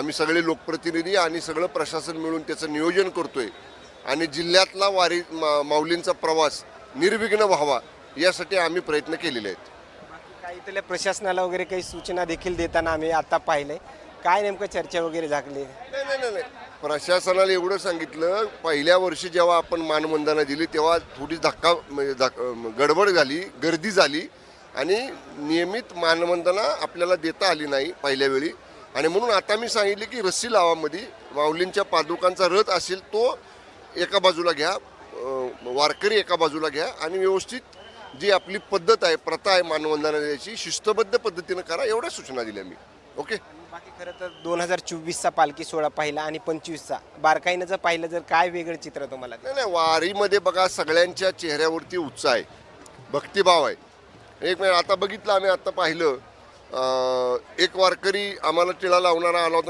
आम्ही सगळे लोकप्रतिनिधी आणि सगळं प्रशासन मिळून त्याचं नियोजन करतोय. आणि जिल्ह्यातला वारी मा- माऊलींचा प्रवास निर्विघ्न व्हावा यासाठी आम्ही प्रयत्न केलेले आहेत. काही इथल्या प्रशासनाला वगैरे काही सूचना देखील देताना आम्ही आता पाहिले काय नेमकं चर्चा वगैरे झाकली नाही नाही नाही, प्रशासनाला एवढं सांगितलं पहिल्या वर्षी जेव्हा आपण मानवंदना दिली तेव्हा थोडी धक्का म्हणजे धक- गडबड झाली गर्दी झाली. आणि नियमित मानवंदना आपल्याला देता आली नाही पहिल्या वेळी. आणि म्हणून आता मी सांगितले की रस्सी लावामध्ये माऊलींच्या पादुकांचा रथ असेल तो एका बाजूला घ्या वारकरी एका बाजूला घ्या आणि व्यवस्थित जी आपली पद्धत आहे प्रथा आहे मानवंदना द्यायची शिस्तबद्ध पद्धतीनं करा एवढ्या सूचना दिल्या मी. ओके? बाकी खरं तर दोन हजार चोवीसचा पालखी सोहळा पाहिला आणि पंचवीसचा. बारकाईनं जर पाहिलं जर काय वेगळं चित्र तुम्हाला नाही नाही वारीमध्ये बघा सगळ्यांच्या चेहऱ्यावरती उत्साह आहे भक्तिभाव आहे. एक मिनिट आता बघितलं आम्ही आता पाहिलं. एक वारकरी आम्हाला टिळा लावणारा आला होता.